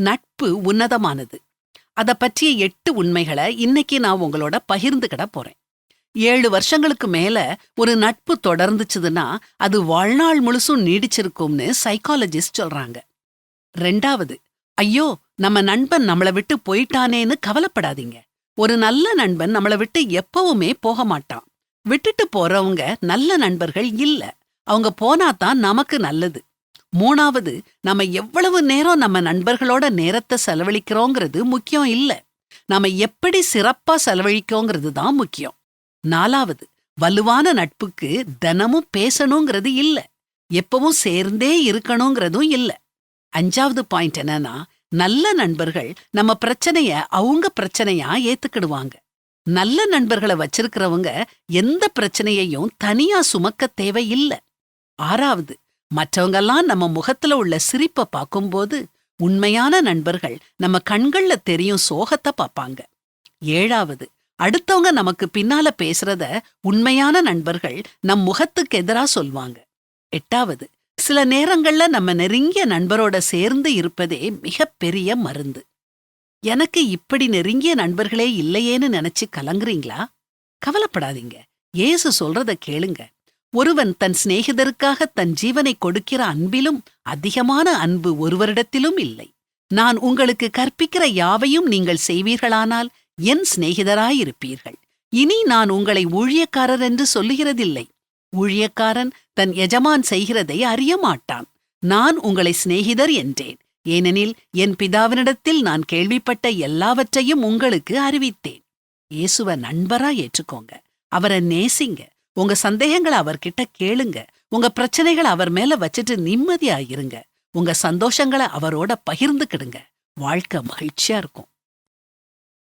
நட்பு உன்னதமானது. அதை பற்றிய எட்டு உண்மைகளை இன்னைக்கு நான் உங்களோட பகிர்ந்துக்கிட போறேன். ஏழு வருஷங்களுக்கு மேல ஒரு நட்பு தொடர்ந்துச்சுதுன்னா அது வாழ்நாள் முழுசும் நீடிச்சிருக்கும்னு சைக்காலஜிஸ்ட் சொல்றாங்க. ரெண்டாவது ஐயோ நம்ம நண்பன் நம்மள விட்டு போயிட்டானேன்னு கவலைப்படாதீங்க. ஒரு நல்ல நண்பன் நம்மளை விட்டு எப்பவுமே போக மாட்டான். விட்டுட்டு போறவங்க நல்ல நண்பர்கள் இல்ல. அவங்க போனாதான் நமக்கு நல்லது. மூணாவது நம்ம எவ்வளவு நேரம் நம்ம நண்பர்களோட நேரத்தை செலவழிக்கிறோங்கிறது முக்கியம் இல்ல. நாம எப்படி சிறப்பா செலவழிக்கோங்கிறது தான் முக்கியம். நாலாவது வலுவான நட்புக்கு தினமும் பேசணுங்கிறது இல்ல. எப்பவும் சேர்ந்தே இருக்கணுங்கிறதும் இல்ல. அஞ்சாவது பாயிண்ட் என்னன்னா நல்ல நண்பர்கள் நம்ம பிரச்சனைய அவங்க பிரச்சனையா ஏத்துக்கிடுவாங்க. நல்ல நண்பர்களை வச்சிருக்கிறவங்க எந்த பிரச்சனையையும் தனியா சுமக்க தேவையில்லை. ஆறாவது மற்றவங்கெல்லாம் நம்ம முகத்துல உள்ள சிரிப்ப பார்க்கும்போது உண்மையான நண்பர்கள் நம்ம கண்கள்ல தெரியும் சோகத்தை பார்ப்பாங்க. ஏழாவது அடுத்தவங்க நமக்கு பின்னால பேசுறத உண்மையான நண்பர்கள் நம் முகத்துக்கு எதிரா சொல்வாங்க. எட்டாவது சில நேரங்கள்ல நம்ம நெருங்கிய நண்பரோட சேர்ந்து இருப்பதே மிகப்பெரிய மருந்து. எனக்கு இப்படி நெருங்கிய நண்பர்களே இல்லையேன்னு நினைச்சு கலங்குறீங்களா? கவலைப்படாதீங்க. ஏசு சொல்றத கேளுங்க. ஒருவன் தன் சிநேகிதருக்காக தன் ஜீவனை கொடுக்கிற அன்பிலும் அதிகமான அன்பு ஒருவரிடத்திலும் இல்லை. நான் உங்களுக்கு கற்பிக்கிற யாவையும் நீங்கள் செய்வீர்களானால் என் சிநேகிதராயிருப்பீர்கள். இனி நான் உங்களை ஊழியக்காரர் என்று சொல்லுகிறதில்லை. ஊழியக்காரன் தன் எஜமான் செய்கிறதை அறிய மாட்டான். நான் உங்களை சிநேகிதர் என்றேன். ஏனெனில் என் பிதாவினிடத்தில் நான் கேள்விப்பட்ட எல்லாவற்றையும் உங்களுக்கு அறிவித்தேன். இயேசுவ நண்பரா ஏற்றுக்கோங்க. அவரை நேசிங்க. உங்க சந்தேகங்களை அவர்கிட்ட கேளுங்க. உங்க பிரச்சனைகளை அவர் மேல வச்சுட்டு நிம்மதியா இருங்க. உங்க சந்தோஷங்களை அவரோட பகிர்ந்துக்கிடுங்க. வாழ்க்கை மகிழ்ச்சியா இருக்கும்.